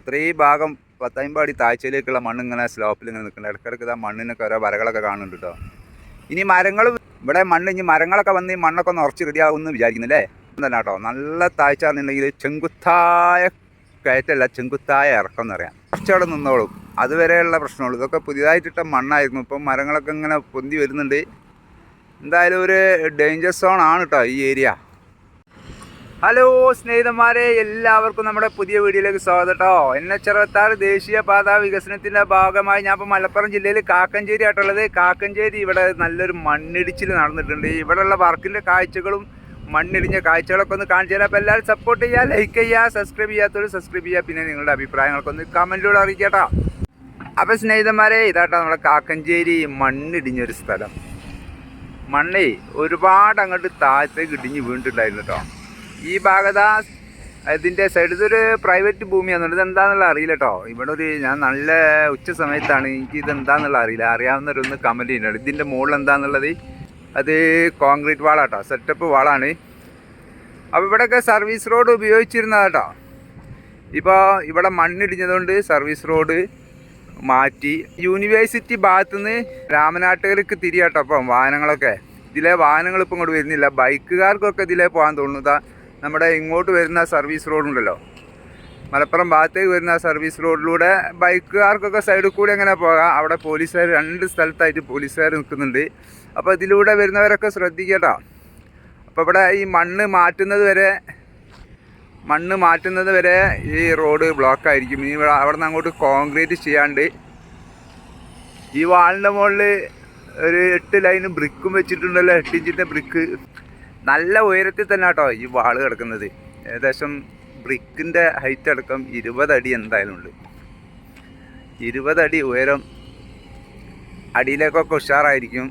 അത്രയും ഭാഗം പത്തമ്പടി താഴ്ചയിലേക്കുള്ള മണ്ണ് ഇങ്ങനെ സ്ലോപ്പിൽ ഇങ്ങനെ നിൽക്കുന്നുണ്ട്. ഇടയ്ക്കിടയ്ക്ക് ഇതാ മണ്ണിനൊക്കെ ഓരോ വരകളൊക്കെ കാണുന്നുണ്ട് കേട്ടോ ഇനി മരങ്ങളും ഇവിടെ മണ്ണ് ഇനി മരങ്ങളൊക്കെ വന്ന് ഈ മണ്ണൊക്കെ ഒന്ന് ഉറച്ച് റെഡിയാകുമെന്ന് വിചാരിക്കുന്നില്ലേ? തന്നെ കേട്ടോ നല്ല താഴ്ച എന്നുണ്ടെങ്കിൽ ചെങ്കുത്തായ കയറ്റല്ല ചെങ്കുത്തായ ഇറക്കം എന്ന് പറയാം. കുറച്ചവിടെ നിന്നോളും. അതുവരെയുള്ള പ്രശ്നമുള്ളൂ. ഇതൊക്കെ പുതിയതായിട്ടിട്ട മണ്ണായിരുന്നു. ഇപ്പം മരങ്ങളൊക്കെ ഇങ്ങനെ പൊന്തി വരുന്നുണ്ട്. എന്തായാലും ഒരു ഡേഞ്ചർ സോൺ ആണ് കേട്ടോ ഈ ഏരിയ ഹലോ സ്നേഹിതന്മാരെ എല്ലാവർക്കും നമ്മുടെ പുതിയ വീഡിയോയിലേക്ക് സ്വാഗതം കേട്ടോ എൻ എച്ച് അറുപത്താറ് ദേശീയപാത വികസനത്തിന്റെ ഭാഗമായി ഞാൻ ഇപ്പോൾ മലപ്പുറം ജില്ലയിൽ കാക്കഞ്ചേരി ആയിട്ടുള്ളത് കാക്കഞ്ചേരി ഇവിടെ നല്ലൊരു മണ്ണിടിച്ചിൽ നടന്നിട്ടുണ്ട്. ഇവിടെയുള്ള വർക്കിന്റെ കാഴ്ചകളും മണ്ണിടിഞ്ഞ കാഴ്ചകളൊക്കെ ഒന്ന് കാണിച്ചു തരാം. അപ്പോൾ എല്ലാവരും സപ്പോർട്ട് ചെയ്യുക ലൈക്ക് ചെയ്യുക സബ്സ്ക്രൈബ് ചെയ്യാത്തവർ സബ്സ്ക്രൈബ് ചെയ്യുക പിന്നെ നിങ്ങളുടെ അഭിപ്രായങ്ങളൊക്കെ ഒന്ന് കമന്റിലൂടെ അറിയിക്കട്ടോ അപ്പോൾ സ്നേഹിതന്മാരെ ഇതാട്ടോ നമ്മുടെ കാക്കഞ്ചേരി മണ്ണിടിഞ്ഞൊരു സ്ഥലം. മണ്ണേ ഒരുപാട് അങ്ങോട്ട് താഴത്തേക്ക് ഇടിഞ്ഞ് വീണിട്ടുണ്ടായിരുന്നു കേട്ടോ ഈ ഭാഗത ഇതിന്റെ ഒരു പ്രൈവറ്റ് ഭൂമിയാണ് ഇത് എന്താണെന്നുള്ള അറിയില്ല കേട്ടോ ഇവിടെ ഒരു ഞാൻ നല്ല ഉച്ച സമയത്താണ്. എനിക്ക് ഇത് എന്താണെന്നുള്ള അറിയില്ല. അറിയാവുന്നവരൊന്ന് കമന്റ് ചെയ്യുന്നുണ്ട് ഇതിന്റെ മുകളിൽ എന്താണെന്നുള്ളത് അത് കോൺക്രീറ്റ് വാളാട്ടോ സെറ്റപ്പ് വാളാണ് അപ്പോൾ ഇവിടെയൊക്കെ സർവീസ് റോഡ് ഉപയോഗിച്ചിരുന്നതാട്ടോ. ഇപ്പോൾ ഇവിടെ മണ്ണിടിഞ്ഞതുകൊണ്ട് സർവീസ് റോഡ് മാറ്റി. യൂണിവേഴ്സിറ്റി ഭാഗത്തുനിന്ന് രാമനാട്ടുകർക്ക് തിരിയാട്ടോ അപ്പം വാഹനങ്ങളൊക്കെ. ഇതിലെ വാഹനങ്ങൾ ഇപ്പം ഇങ്ങോട്ട് വരുന്നില്ല. ബൈക്കുകാർക്കൊക്കെ ഇതിലേ പോകാൻ തോന്നുന്നതാ നമ്മുടെ ഇങ്ങോട്ട് വരുന്ന സർവീസ് റോഡുണ്ടല്ലോ മലപ്പുറം ഭാഗത്തേക്ക് വരുന്ന സർവീസ് റോഡിലൂടെ ബൈക്കുകാർക്കൊക്കെ സൈഡിൽ കൂടി എങ്ങനെ പോകാം? അവിടെ പോലീസുകാർ രണ്ട് സ്ഥലത്തായിട്ട് പോലീസുകാർ നിൽക്കുന്നുണ്ട്. അപ്പോൾ ഇതിലൂടെ വരുന്നവരൊക്കെ ശ്രദ്ധിക്കട്ടോ. അപ്പോൾ ഇവിടെ ഈ മണ്ണ് മാറ്റുന്നത് വരെ മണ്ണ് മാറ്റുന്നത് വരെ ഈ റോഡ് ബ്ലോക്ക് ആയിരിക്കും. ഇനി ഇവിടെ അവിടെ നിന്ന് അങ്ങോട്ട് കോൺക്രീറ്റ് ചെയ്യാണ്ട് ഈ വാളിന്റെ മുകളിൽ ഒരു എട്ട് ലൈന് ബ്രിക്കും വെച്ചിട്ടുണ്ടല്ലോ എട്ട് ഇഞ്ചിന്റെ ബ്രിക്ക് നല്ല ഉയരത്തിൽ തന്നെ കേട്ടോ ഈ വാൾ കിടക്കുന്നത്. ഏകദേശം ബ്രിക്കിന്റെ ഹൈറ്റ് അടക്കം ഇരുപതടി എന്തായാലും ഉണ്ട്. ഇരുപതടി ഉയരം അടിയിലേക്കൊക്കെ ഉഷാറായിരിക്കും.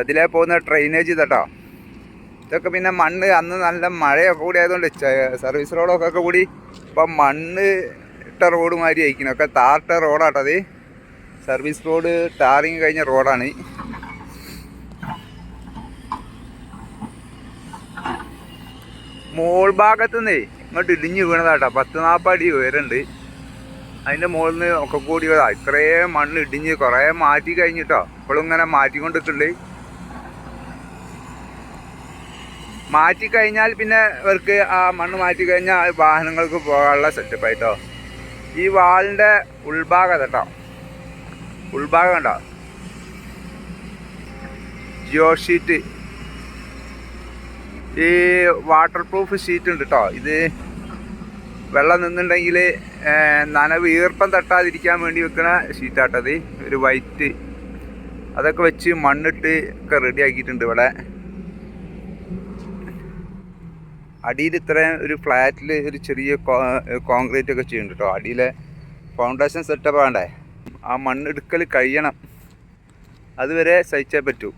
അതിലേ പോകുന്ന ഡ്രൈനേജ് ഇതട്ടോ. ഇതൊക്കെ പിന്നെ മണ്ണ് അന്ന് നല്ല മഴയൊക്കെ കൂടി ആയതുകൊണ്ട് സർവീസ് റോഡൊക്കെ കൂടി ഇപ്പം മണ്ണ് ഇട്ട റോഡ് മാതിരി ആയിരിക്കണം ഒക്കെ താർട്ട റോഡാട്ടത് സർവീസ് റോഡ് ടാറിങ് കഴിഞ്ഞ റോഡാണ് മോൾ ഭാഗത്തു നിന്നേ ഇങ്ങോട്ട് ഇടിഞ്ഞ് വീണതാട്ടോ. പത്ത് നാൽപ്പടി ഉയരുണ്ട് അതിന്റെ മുകളിൽ നിന്ന് ഒക്കെ കൂടി വരാ ഇത്രയും മണ്ണ് ഇടിഞ്ഞ് കുറേ മാറ്റി കഴിഞ്ഞിട്ടോ. ഇപ്പോഴും ഇങ്ങനെ മാറ്റിക്കൊണ്ടിട്ടുണ്ട്. മാറ്റി കഴിഞ്ഞാൽ പിന്നെ ഇവർക്ക് ആ മണ്ണ് മാറ്റി കഴിഞ്ഞാൽ വാഹനങ്ങൾക്ക് പോകാനുള്ള സെറ്റപ്പ് ആയിട്ടോ. ഈ വാളിന്റെ ഉൾഭാഗം കേട്ടോ ഉൾഭാഗം കണ്ടോ? ജിയോ ഷീറ്റ് ഈ വാട്ടർ പ്രൂഫ് ഷീറ്റ് ഉണ്ട് കേട്ടോ ഇത് വെള്ളം നിന്നുണ്ടെങ്കിൽ നനവ് ഈർപ്പം തട്ടാതിരിക്കാൻ വേണ്ടി വെക്കുന്ന ഷീറ്റാട്ടത് ഒരു വൈറ്റ് അതൊക്കെ വെച്ച് മണ്ണിട്ട് ഒക്കെ റെഡി ആക്കിയിട്ടുണ്ട് ഇവിടെ. അടിയിൽ ഇത്രയും ഒരു ഫ്ലാറ്റിൽ ഒരു ചെറിയ കോൺക്രീറ്റ് ഒക്കെ ചെയ്യുന്നുണ്ട് കേട്ടോ അടിയിലെ ഫൗണ്ടേഷൻ സെറ്റപ്പ് വേണ്ടേ ആ മണ്ണെടുക്കൽ കഴിയണം. അതുവരെ സഹിച്ചേ പറ്റൂ.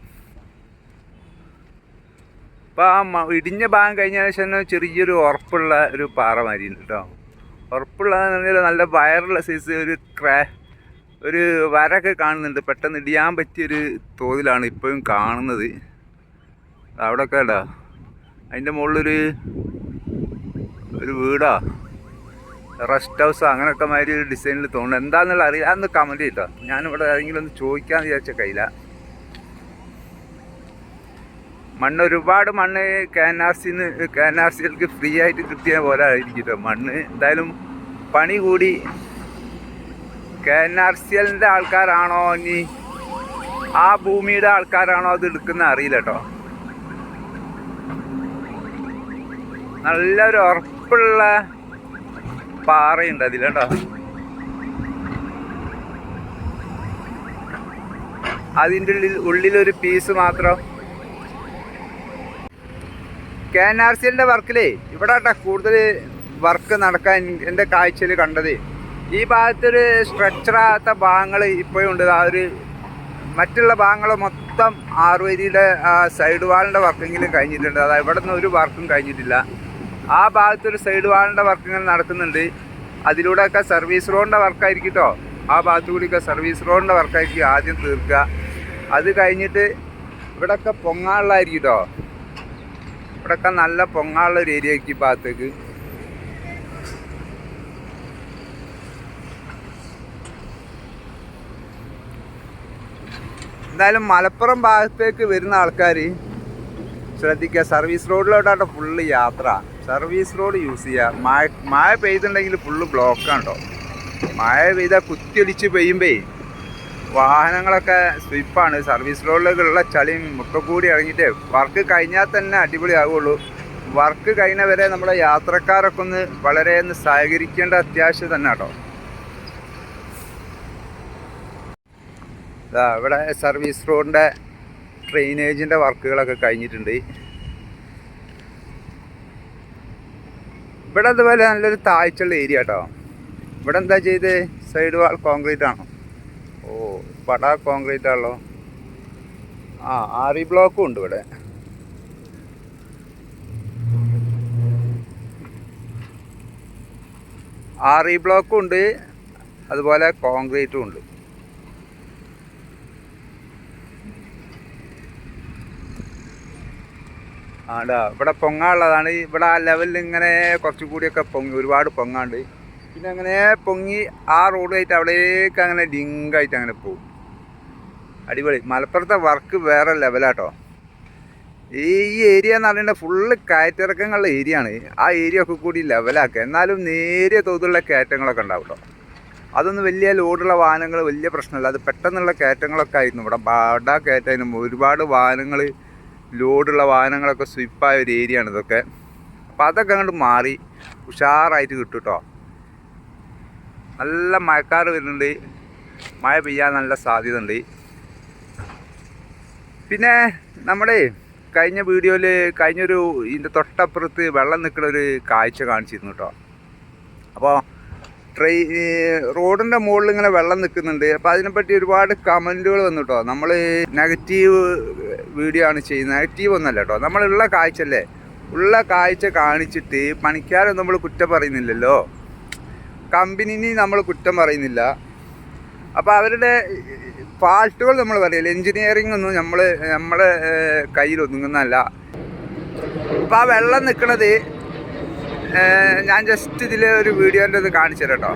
അപ്പോൾ ആ ഇടിഞ്ഞ ഭാഗം കഴിഞ്ഞ ശേഷം ചെറിയൊരു ഉറപ്പുള്ള ഒരു പാറ മാതിരി കേട്ടോ ഉറപ്പുള്ളതെന്ന് പറഞ്ഞാൽ നല്ല വയറുള്ള സൈസ് ഒരു ക്രാ ഒരു വരൊക്കെ കാണുന്നുണ്ട്. പെട്ടെന്ന് ഇടിയാൻ പറ്റിയൊരു തോതിലാണ് ഇപ്പോഴും കാണുന്നത്. അവിടെയൊക്കെ ഉണ്ടോ? അതിന്റെ മുകളിലൊരു ഒരു വീടാ. റെസ്റ്റ് ഹൗസ് അങ്ങനെയൊക്കെ മാതിരി ഒരു ഡിസൈനിൽ തോന്നുന്നു എന്താണെന്നുള്ള അറിയില്ല അതൊന്ന് കമന്റ് ചെയ്തോ ഞാനിവിടെ ആരെങ്കിലും ഒന്ന് ചോദിക്കാമെന്ന് വിചാരിച്ച കയ്യില. മണ്ണ് ഒരുപാട് മണ്ണ് കെ എൻ ആർ സിന്ന് കെ എൻ ആർ ഫ്രീ ആയിട്ട് കിട്ടിയ പോലെ ആയിരിക്കും മണ്ണ്. എന്തായാലും പണി കൂടി. കെ എൻ ആർ സി ആൾക്കാരാണോ ഇനി? ആ ഭൂമിയുടെ ആൾക്കാരാണോ അത് എടുക്കുന്ന അറിയില്ല കേട്ടോ നല്ലൊരു ഉറപ്പുള്ള പാറയുണ്ട് അതിൽ അതിന്റെ ഉള്ളിൽ ഉള്ളിലൊരു പീസ് മാത്രം കെ എൻ ആർ സിന്റെ വർക്കിലേ ഇവിടെ കേട്ടോ കൂടുതൽ വർക്ക് നടക്കാൻ എന്റെ കാഴ്ചയിൽ കണ്ടത്. ഈ ഭാഗത്തൊരു സ്ട്രക്ചറാത്ത ഭാഗങ്ങൾ ഇപ്പോഴും ഉണ്ട്. ആ ഒരു മറ്റുള്ള ഭാഗങ്ങൾ മൊത്തം ആറുവരിയുടെ സൈഡ് വാളിന്റെ വർക്കെങ്കിലും കഴിഞ്ഞിട്ടുണ്ട്. അതായത് ഇവിടെ നിന്ന് ഒരു വർക്കും കഴിഞ്ഞിട്ടില്ല. ആ ഭാഗത്തൊരു സൈഡ് വാളിന്റെ വർക്കിങ്ങൾ നടക്കുന്നുണ്ട്. അതിലൂടെയൊക്കെ സർവീസ് റോഡിന്റെ വർക്കായിരിക്കും കേട്ടോ ആ ഭാഗത്തു കൂടിയൊക്കെ സർവീസ് റോഡിന്റെ വർക്കായിരിക്കും ആദ്യം തീർക്കുക. അത് കഴിഞ്ഞിട്ട് ഇവിടെയൊക്കെ പൊങ്ങാനുള്ളതായിരിക്കും കേട്ടോ ഇവിടെയൊക്കെ നല്ല പൊങ്ങാനുള്ള ഒരു ഏരിയ ആയിരിക്കും ഭാഗത്തേക്ക്. എന്തായാലും മലപ്പുറം ഭാഗത്തേക്ക് വരുന്ന ആൾക്കാർ ശ്രദ്ധിക്കുക. സർവീസ് റോഡിലോട്ടാണ് ഫുള്ള് യാത്ര. സർവീസ് റോഡ് യൂസ് ചെയ്യുക. മഴ മഴ പെയ്തിട്ടുണ്ടെങ്കിൽ ഫുള്ള് ബ്ലോക്കാണ് കേട്ടോ മഴ പെയ്താൽ കുത്തിയൊടിച്ച് പെയ്യുമ്പേ വാഹനങ്ങളൊക്കെ സ്വിപ്പാണ്. സർവീസ് റോഡിലേക്കുള്ള ചളിയും ഒക്കെ കൂടി ഇറങ്ങിയിട്ട് വർക്ക് കഴിഞ്ഞാൽ തന്നെ അടിപൊളിയാവുള്ളൂ. വർക്ക് കഴിഞ്ഞവരെ നമ്മുടെ യാത്രക്കാരൊക്കെ ഒന്ന് വളരെ ഒന്ന് സഹകരിക്കേണ്ട അത്യാവശ്യം തന്നെ കേട്ടോ. ഇവിടെ സർവീസ് റോഡിന്റെ ഡ്രെയിനേജിന്റെ വർക്കുകളൊക്കെ കഴിഞ്ഞിട്ടുണ്ട്. ഇവിടെ അതുപോലെ നല്ലൊരു താഴ്ചയുള്ള ഏരിയ കേട്ടോ. ഇവിടെ എന്താ ചെയ്ത്? സൈഡ് വാൾ കോൺക്രീറ്റ് ആണോ? ഓ പടാ കോൺക്രീറ്റ് ആണല്ലോ ആ ആറി ബ്ലോക്കും ഉണ്ട് ഇവിടെ. ആറി ബ്ലോക്കും ഉണ്ട് അതുപോലെ കോൺക്രീറ്റും ഉണ്ട്. ആടാ ഇവിടെ പൊങ്ങാനുള്ളതാണ്. ഇവിടെ ആ ലെവലിൽ ഇങ്ങനെ കുറച്ചും കൂടിയൊക്കെ പൊങ്ങി ഒരുപാട് പൊങ്ങാണ്ട്. പിന്നെ അങ്ങനെ പൊങ്ങി ആ റോഡായിട്ട് അവിടേക്ക് അങ്ങനെ ലിങ്കായിട്ട് അങ്ങനെ പോകും. അടിപൊളി. മലപ്പുറത്തെ വർക്ക് വേറെ ലെവലാട്ടോ ഈ ഏരിയ എന്ന് പറയുന്നത് ഫുള്ള് കയറ്റിറക്കങ്ങളുള്ള ഏരിയ ആണ്. ആ ഏരിയ ഒക്കെ കൂടി ലെവലാക്കുക എന്നാലും നേരിയ തോതിലുള്ള കയറ്റങ്ങളൊക്കെ ഉണ്ടാവും കേട്ടോ അതൊന്നും വലിയ ലോഡുള്ള വാഹനങ്ങൾ വലിയ പ്രശ്നമില്ല. അത് പെട്ടെന്നുള്ള കയറ്റങ്ങളൊക്കെ ആയിരുന്നു. ഇവിടെ ബാഡ കയറ്റായിരുന്നു ഒരുപാട് വാഹനങ്ങൾ ലോഡുള്ള വാഹനങ്ങളൊക്കെ സ്വിപ്പായ ഒരു ഏരിയ ആണ് ഇതൊക്കെ. അപ്പോൾ അതൊക്കെ അങ്ങോട്ട് മാറി. ഉഷാറായിട്ട് കിട്ടും കേട്ടോ നല്ല മഴക്കാറ് വരുന്നുണ്ട്. മഴ പെയ്യാൻ നല്ല സാധ്യത ഉണ്ട് പിന്നെ നമ്മുടെ കഴിഞ്ഞ വീഡിയോയിൽ കഴിഞ്ഞൊരു ഇതിന്റെ തൊട്ടപ്പുറത്ത് വെള്ളം നിൽക്കുന്ന ഒരു കാഴ്ച കാണിച്ചിരുന്നു കേട്ടോ. അപ്പോൾ ട്രെയിൻ റോഡിന്റെ മുകളിൽ ഇങ്ങനെ വെള്ളം നിൽക്കുന്നുണ്ട്. അപ്പോൾ അതിനെപ്പറ്റി ഒരുപാട് കമന്റുകൾ വന്നു കേട്ടോ. നമ്മൾ നെഗറ്റീവ് വീഡിയോ ആണ് ചെയ്യുന്നത്. നെഗറ്റീവ് ഒന്നല്ല കേട്ടോ. നമ്മളുള്ള കാഴ്ച അല്ലേ? ഉള്ള കാഴ്ച കാണിച്ചിട്ട് പണിക്കാരൊന്നും നമ്മൾ കുറ്റം പറയുന്നില്ലല്ലോ. കമ്പനിനെ നമ്മൾ കുറ്റം പറയുന്നില്ല. അപ്പോൾ അവരുടെ ഫാൾട്ടുകൾ നമ്മൾ പറയില്ല. എൻജിനീയറിംഗ് ഒന്നും നമ്മൾ നമ്മുടെ കയ്യിൽ ഒതുങ്ങുന്നതല്ല. അപ്പോൾ ആ വെള്ളം നിൽക്കുന്നത് ഞാൻ ജസ്റ്റ് ഇതിൽ ഒരു വീഡിയോന്റെ ഇത് കാണിച്ചു കേട്ടോ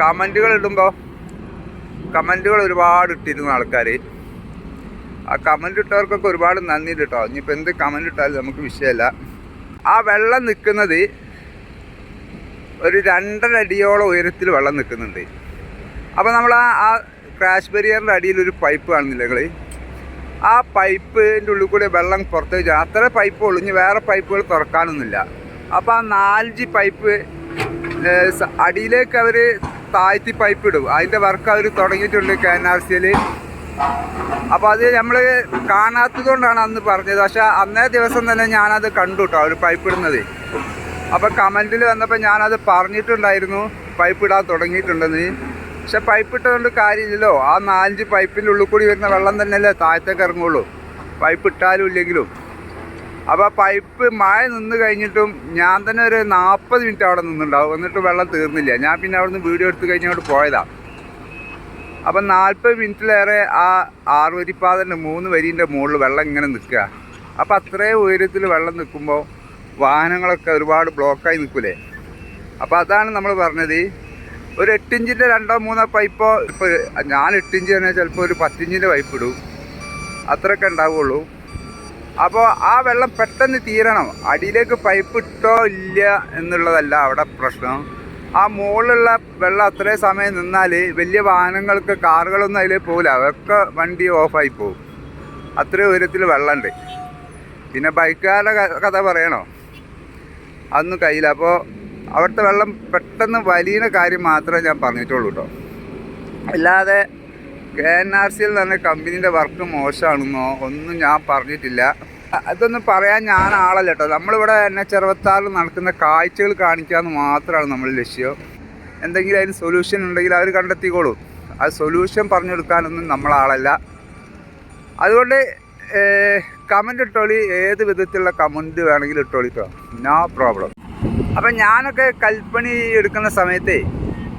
കമന്റുകൾ ഇടുമ്പോൾ കമന്റുകൾ ഒരുപാട് ഇട്ടിരുന്നു ആൾക്കാർ ആ കമന്റ് ഇട്ടവർക്കൊക്കെ ഒരുപാട് നന്ദി കേട്ടോ ഇനിയിപ്പോൾ എന്ത് കമന്റ് ഇട്ടാലും നമുക്ക് വിഷയമല്ല. ആ വെള്ളം നിൽക്കുന്നത് ഒരു രണ്ടര അടിയോളം ഉയരത്തിൽ വെള്ളം നിൽക്കുന്നുണ്ട്. അപ്പോൾ നമ്മൾ ആ ആ ക്രാഷ് ബരിയറിന്റെ അടിയിൽ ഒരു പൈപ്പ് കാണുന്നില്ല നിങ്ങൾ ആ പൈപ്പിന്റെ ഉള്ളിൽ കൂടി വെള്ളം പുറത്തേക്ക് അത്ര പൈപ്പ് ഒളിഞ്ഞ് വേറെ പൈപ്പുകൾ തുറക്കാനൊന്നുമില്ല. അപ്പോൾ ആ നാലഞ്ച് പൈപ്പ് അടിയിലേക്ക് അവർ താഴ്ത്തി പൈപ്പ് ഇടും. അതിന്റെ വർക്ക് അവർ തുടങ്ങിയിട്ടുണ്ട് കെ എൻ ആർ സിയിൽ അപ്പോൾ അത് നമ്മൾ കാണാത്തത് കൊണ്ടാണ് അന്ന് പറഞ്ഞത്. പക്ഷേ അന്നേ ദിവസം തന്നെ ഞാനത് കണ്ടു കേട്ടോ അവർ പൈപ്പ് ഇടുന്നത്. അപ്പോൾ കമന്റിൽ വന്നപ്പോൾ ഞാനത് പറഞ്ഞിട്ടുണ്ടായിരുന്നു. പൈപ്പ് ഇടാൻ തുടങ്ങിയിട്ടുണ്ടെന്ന്. പക്ഷെ പൈപ്പ് ഇട്ടതുകൊണ്ട് കാര്യമില്ലല്ലോ. ആ നാലഞ്ച് പൈപ്പിന്റെ ഉള്ളിൽ കൂടി വരുന്ന വെള്ളം തന്നെയല്ലേ താഴത്തേക്ക് ഇറങ്ങുള്ളൂ. പൈപ്പ് ഇട്ടാലും ഇല്ലെങ്കിലും. അപ്പോൾ പൈപ്പ് മഴ നിന്ന് കഴിഞ്ഞിട്ടും ഞാൻ തന്നെ ഒരു നാൽപ്പത് മിനിറ്റ് അവിടെ നിന്നുണ്ടാവും. എന്നിട്ട് വെള്ളം തീർന്നില്ല. ഞാൻ പിന്നെ അവിടെ നിന്ന് വീഡിയോ എടുത്ത് അവിടെ പോയതാണ് അപ്പം നാൽപ്പത് മിനിറ്റിലേറെ ആ ആറ് വരിപ്പാതന്റെ മൂന്ന് വരീന്റെ മുകളിൽ വെള്ളം ഇങ്ങനെ നിൽക്കുക. അപ്പം അത്രയും ഉയരത്തിൽ വെള്ളം നിൽക്കുമ്പോൾ വാഹനങ്ങളൊക്കെ ഒരുപാട് ബ്ലോക്കായി നിൽക്കൂലേ? അപ്പോൾ അതാണ് നമ്മൾ പറഞ്ഞത്. ഒരു എട്ടിഞ്ചിന്റെ രണ്ടോ മൂന്നോ പൈപ്പോ ഇപ്പോൾ ഞാൻ എട്ടിഞ്ച് തന്നെ ചിലപ്പോൾ ഒരു പത്തിഞ്ചിന്റെ പൈപ്പ് ഇടും. അത്രയൊക്കെ ഉണ്ടാവുള്ളൂ. അപ്പോൾ ആ വെള്ളം പെട്ടെന്ന് തീരണം. അടിയിലേക്ക് പൈപ്പ് ഇട്ടോ ഇല്ല എന്നുള്ളതല്ല അവിടെ പ്രശ്നം. ആ മുകളിലുള്ള വെള്ളം അത്രയും സമയം നിന്നാൽ വലിയ വാഹനങ്ങൾക്ക് കാറുകളൊന്നും അതിൽ പോകില്ല അതൊക്കെ വണ്ടി ഓഫായി പോകും. അത്രയും ഉയരത്തിൽ വെള്ളമുണ്ട്. പിന്നെ ബൈക്കുകാരുടെ കഥ പറയണോ? അതൊന്നും കഴിയില്ല. അപ്പോൾ അവിടുത്തെ വെള്ളം പെട്ടെന്ന് വലിയ കാര്യം മാത്രമേ ഞാൻ പറഞ്ഞിട്ടുള്ളൂ കേട്ടോ അല്ലാതെ കെ എൻ ആർ സിയിൽ തന്നെ കമ്പനീന്റെ വർക്ക് മോശമാണെന്നോ ഒന്നും ഞാൻ പറഞ്ഞിട്ടില്ല. അതൊന്നും പറയാൻ ഞാൻ ആളല്ല കേട്ടോ നമ്മളിവിടെ എന്നെ ചെറുപ്പത്താറിൽ നടക്കുന്ന കാഴ്ചകൾ കാണിക്കാമെന്ന് മാത്രമാണ് നമ്മൾ ലക്ഷ്യം. എന്തെങ്കിലും അതിന് സൊല്യൂഷൻ ഉണ്ടെങ്കിൽ അവർ കണ്ടെത്തിക്കോളൂ. ആ സൊല്യൂഷൻ പറഞ്ഞു കൊടുക്കാനൊന്നും നമ്മളാളല്ല. അതുകൊണ്ട് കമന്റ് ഇട്ടോളി. ഏത് വിധത്തിലുള്ള കമന്റ് വേണമെങ്കിലും ഇട്ടോളി കേട്ടോ നോ പ്രോബ്ലം അപ്പം ഞാനൊക്കെ കൽപ്പണി എടുക്കുന്ന സമയത്തെ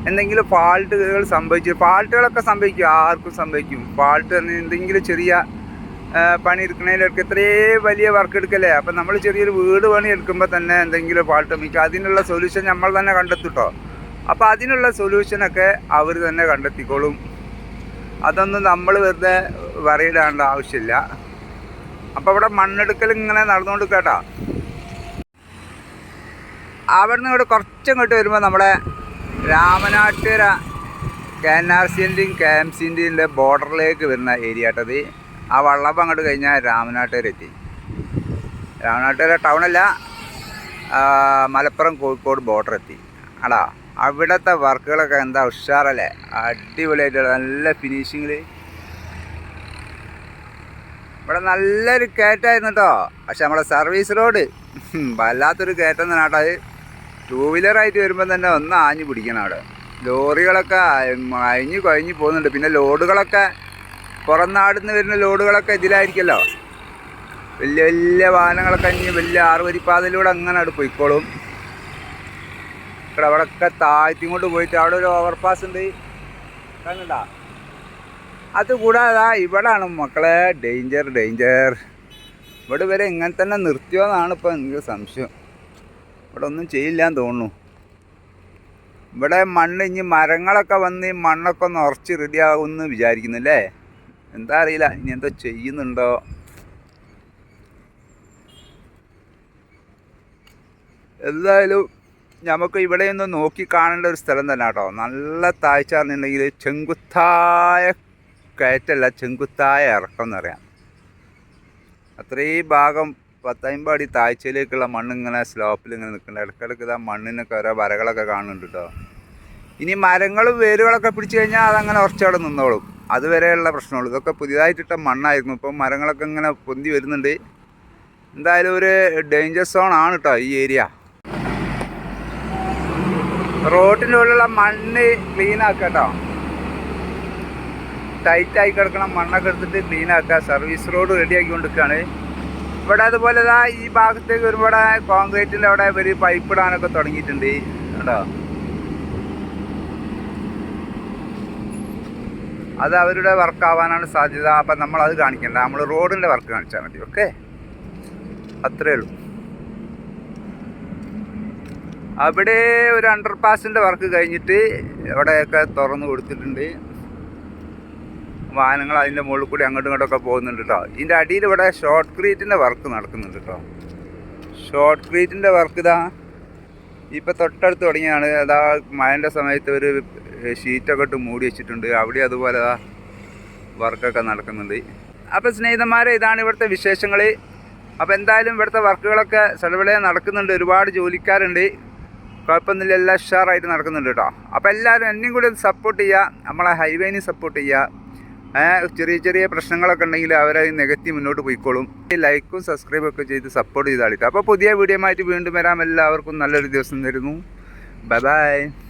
എന്തെങ്കിലും ഫാൾട്ടുകൾ സംഭവിച്ചു ഫാൾട്ടുകളൊക്കെ സംഭവിക്കും. ആർക്കും സംഭവിക്കും. ഫാൾട്ട് എന്തെങ്കിലും ചെറിയ പണി എടുക്കണേലൊക്കെ ഇത്രയും വലിയ വർക്ക് എടുക്കല്ലേ? അപ്പം നമ്മൾ ചെറിയൊരു വീട് പണി എടുക്കുമ്പോൾ തന്നെ എന്തെങ്കിലും ഫാൾട്ട് മിക്കുക അതിനുള്ള സൊല്യൂഷൻ നമ്മൾ തന്നെ കണ്ടെത്തിട്ടോ അപ്പോൾ അതിനുള്ള സൊല്യൂഷനൊക്കെ അവർ തന്നെ കണ്ടെത്തിക്കോളും. അതൊന്നും നമ്മൾ വെറുതെ വരയിടേണ്ട ആവശ്യമില്ല. അപ്പോൾ ഇവിടെ മണ്ണെടുക്കൽ ഇങ്ങനെ നടന്നുകൊണ്ട് കേട്ടോ അവിടെ നിന്ന് ഇവിടെ കുറച്ചങ്ങോട്ട് വരുമ്പോൾ നമ്മുടെ രാമനാട്ടുകര കെ എൻ ആർ സിന്റെയും കെ എം സിന്റെയും ബോർഡറിലേക്ക് വരുന്ന ഏരിയ കേട്ടത് ആ വള്ളപ്പം അങ്ങോട്ട് കഴിഞ്ഞാൽ രാമനാട്ടുകര എത്തി രാമനാട്ടുകര ടൗണല്ല മലപ്പുറം കോഴിക്കോട് ബോർഡർ എത്തി. അടാ അവിടുത്തെ വർക്കുകളൊക്കെ എന്താ ഉഷാറല്ലേ? അടിപൊളിയായിട്ടുള്ള നല്ല ഫിനിഷിങ്ങിൽ ഇവിടെ നല്ലൊരു കയറ്റായിരുന്നു കേട്ടോ പക്ഷെ നമ്മളെ സർവീസ് റോഡ്. വല്ലാത്തൊരു കയറ്റം തന്നെ അത് ടൂ വീലറായിട്ട് വരുമ്പോൾ തന്നെ ഒന്ന് ആഞ്ഞു പിടിക്കണം അവിടെ. ലോറികളൊക്കെ അഴിഞ്ഞ് കഴിഞ്ഞ് പോകുന്നുണ്ട്. പിന്നെ ലോഡുകളൊക്കെ പുറം നാടിന്ന് വരുന്ന ലോഡുകളൊക്കെ ഇതിലായിരിക്കുമല്ലോ വലിയ വലിയ വാഹനങ്ങളൊക്കെ ഇനി വലിയ ആറുവരിപ്പാതയിലൂടെ അങ്ങനെ അവിടെ പോയിക്കോളും. ഇവിടെ അവിടെയൊക്കെ താഴ്ത്തി കൊണ്ട് പോയിട്ട് അവിടെ ഒരു ഓവർപാസ് ഉണ്ട്. കണ്ടണ്ട അതുകൂടാതെ ഇവിടാണ് മക്കളെ ഡേഞ്ചർ ഡേഞ്ചർ ഇവിടെ വരെ ഇങ്ങനെ തന്നെ നിർത്തിയോന്നാണ് ഇപ്പോൾ എനിക്ക് സംശയം. ഇവിടെ ഒന്നും ചെയ്യില്ല എന്ന് തോന്നുന്നു. ഇവിടെ മണ്ണ് ഇനി മരങ്ങളൊക്കെ വന്ന് ഈ മണ്ണൊക്കെ ഒന്ന് ഉറച്ച് റെഡിയാകുമെന്ന് വിചാരിക്കുന്നില്ലേ? എന്താ അറിയില്ല ഇനി എന്തോ ചെയ്യുന്നുണ്ടോ? എന്തായാലും നമുക്ക് ഇവിടെ ഒന്ന് നോക്കി കാണേണ്ട ഒരു സ്ഥലം തന്നെ കേട്ടോ. നല്ല താഴ്ച എന്നുണ്ടെങ്കിൽ ചെങ്കുത്തായ കയറ്റല്ല ചെങ്കുത്തായ ഇറക്കം എന്ന് പറയാം. അത്രയും ഭാഗം പത്തൈമ്പാടി താഴ്ചയിലേക്കുള്ള മണ്ണ് ഇങ്ങനെ സ്ലോപ്പിൽ ഇങ്ങനെ നിൽക്കുന്നുണ്ട്. ഇടയ്ക്കിടയ്ക്ക് ഇതാ മണ്ണിനൊക്കെ ഓരോ വരകളൊക്കെ കാണുന്നുണ്ട് കേട്ടോ. ഇനി മരങ്ങളും വേരുകളൊക്കെ പിടിച്ചു കഴിഞ്ഞാൽ അതങ്ങനെ ഉറച്ചവിടെ നിന്നോളും. അതുവരെയുള്ള പ്രശ്നമുള്ളൂ. ഇതൊക്കെ പുതിയതായിട്ടിട്ട മണ്ണായിരുന്നു. ഇപ്പം മരങ്ങളൊക്കെ ഇങ്ങനെ പൊന്തി വരുന്നുണ്ട്. എന്തായാലും ഒരു ഡേഞ്ചർ സോൺ ആണ് കേട്ടോ ഈ ഏരിയ റോഡിന്റെ ഉള്ളിലുള്ള മണ്ണ് ക്ലീൻ ആക്കാം കേട്ടോ. ടൈറ്റായി കിടക്കണ മണ്ണൊക്കെ എടുത്തിട്ട് ക്ലീനാക്കുക സർവീസ് റോഡ് റെഡിയാക്കി കൊണ്ടിരിക്കുകയാണ് ഇവിടെ അതുപോലെ ഇതാ ഈ ഭാഗത്തേക്ക് ഒരുപാട് കോൺക്രീറ്റിന്റെ അവിടെ ഒരു പൈപ്പ് ഇടാനൊക്കെ തുടങ്ങിയിട്ടുണ്ട്. കേട്ടോ അത് അവരുടെ വർക്കാവാനാണ് സാധ്യത. അപ്പം നമ്മൾ അത് കാണിക്കണ്ട. നമ്മൾ റോഡിന്റെ വർക്ക് കാണിച്ചാൽ മതി ഓക്കെ അത്രേ ഉള്ളൂ. അവിടെ ഒരു അണ്ടർ പാസിന്റെ വർക്ക് കഴിഞ്ഞിട്ട് അവിടെയൊക്കെ തുറന്നു കൊടുത്തിട്ടുണ്ട്. വാഹനങ്ങൾ അതിന്റെ മുകളിൽ കൂടി അങ്ങോട്ടും ഇങ്ങോട്ടൊക്കെ പോകുന്നുണ്ട് കേട്ടോ ഇതിന്റെ അടിയിൽ ഇവിടെ ഷോർട്ട് ക്രീറ്റിന്റെ വർക്ക് നടക്കുന്നുണ്ട് കേട്ടോ ഷോർട്ട് ക്രീറ്റിന്റെ വർക്ക് ഇതാ ഇപ്പം തൊട്ടടുത്ത് തുടങ്ങിയാണ് അതാ മഴന്റെ സമയത്ത് ഒരു ഷീറ്റൊക്കെ ഇട്ട് മൂടി വെച്ചിട്ടുണ്ട്. അവിടെ അതുപോലെ അതാ വർക്കൊക്കെ നടക്കുന്നുണ്ട്. അപ്പോൾ സ്നേഹിതന്മാരെ ഇതാണ് ഇവിടുത്തെ വിശേഷങ്ങൾ അപ്പോൾ എന്തായാലും ഇവിടുത്തെ വർക്കുകളൊക്കെ സ്ഥലവിളയെ നടക്കുന്നുണ്ട്. ഒരുപാട് ജോലിക്കാരുണ്ട്. കുഴപ്പമൊന്നുമില്ല. എല്ലാം ഉഷാറായിട്ട് നടക്കുന്നുണ്ട് കേട്ടോ അപ്പോൾ എല്ലാവരും എന്നെയും കൂടി സപ്പോർട്ട് ചെയ്യുക. നമ്മളെ ഹൈവേനെയും സപ്പോർട്ട് ചെയ്യുക. ചെറിയ ചെറിയ പ്രശ്നങ്ങളൊക്കെ ഉണ്ടെങ്കിൽ അവരെ നികത്തി മുന്നോട്ട് പോയിക്കോളും. ലൈക്കും സബ്സ്ക്രൈബും ഒക്കെ ചെയ്ത് സപ്പോർട്ട് ചെയ്താളിട്ടോ അപ്പോൾ പുതിയ വീഡിയോ ആയിട്ട് വീണ്ടും വരാം. എല്ലാവർക്കും നല്ലൊരു ദിവസം തരുന്നു. Bye bye